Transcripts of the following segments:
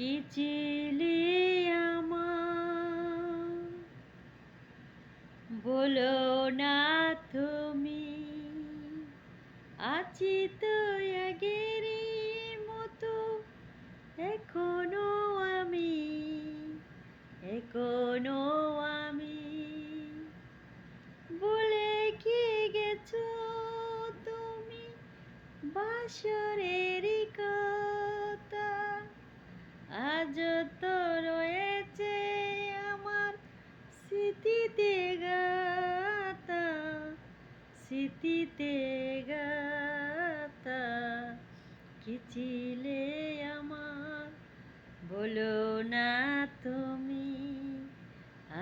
কি চিলি আমার? বলো না তুমি, আছি তো আগেরই মতো, এখনও আমি এখনও আমি। বলে কি গেছো তুমি বাসরেরই আজ তো রয়েছে আমার স্মৃতিতে গাতা স্মৃতিতে গাতা কি ছিলে আমার? বলো না তুমি,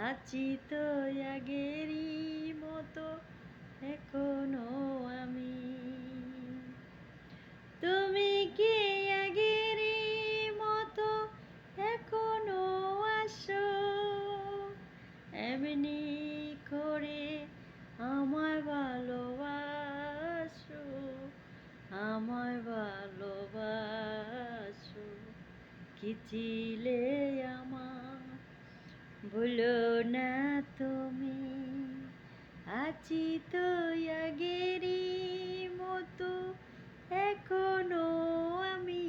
আছি তো আগেরই মতো, এখনও মনে করে আমায় ভালোবাসো আমায় ভালোবাসো। কি ছিলে আমার? ভুলো না তুমি। আছি তো আগেরই মতো, এখনও আমি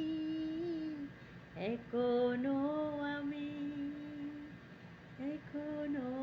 এখনও আমি, এখনও